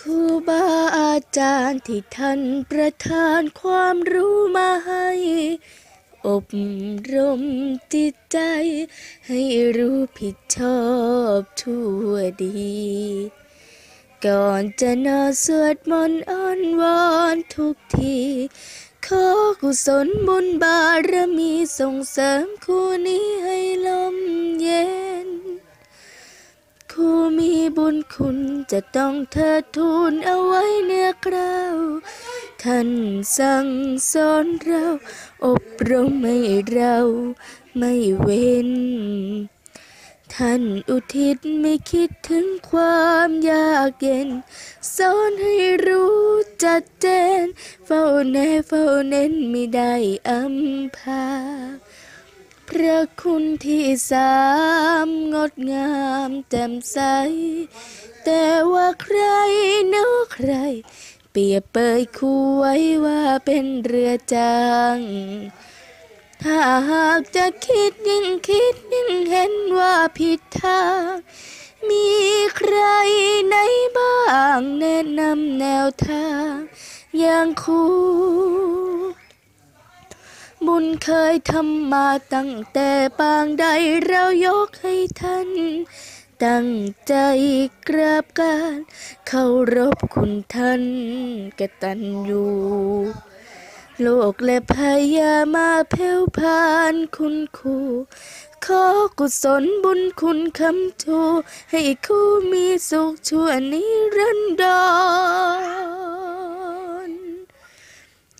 ครูบาอาจารย์ที่ท่านประทานความรู้มาให้ อบรมจิตใจ ให้รู้ผิดชอบชั่วดี ก่อนจะนอนสวดมนต์อ้อนวอนทุกที ขอกุศลบุญบารมีส่งเสริมคู่นี้ให้ บุญคุณจะต้องเธอทูลเอาไว้เนื้อกล้าวท่านสั่งสอนเรา อบรมให้เราไม่เว้น ท่านอุทิศไม่คิดถึงความยากเย็น สอนให้รู้จัดเจนเฝ้าแน่เฝ้าเน้นไม่ได้อำพา พระคุณที่สามงดงามแจ่มใส แต่ว่าใครเนาะใคร เปรียบเปยคู่ไว้ว่าเป็นเรือจางถ้าหากจะคิดยิ่งคิดยิ่งเห็นว่าผิดทาง มีใครไหนบ้างแนะนำแนวทางอย่างครู บุญเคยทำมาตั้งแต่ปางใดเรายกให้ท่าน ตั้งใจกราบการเคารพคุณท่านกตัญญูโลกและพยามาเพ่วพานคุณครูขอกุศลบุญคุณคำทูให้คู่มีสุขชั่วนิรันดร